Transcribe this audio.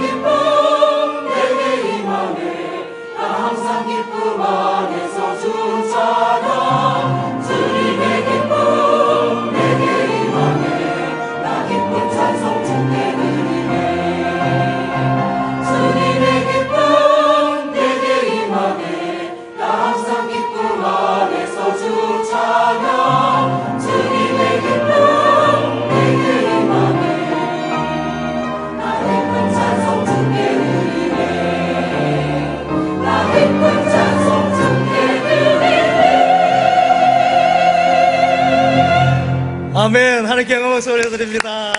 기쁨 내게 임하네. 나 항상 기쁨 안에서 아멘. 하나님께 영광 올려드립니다.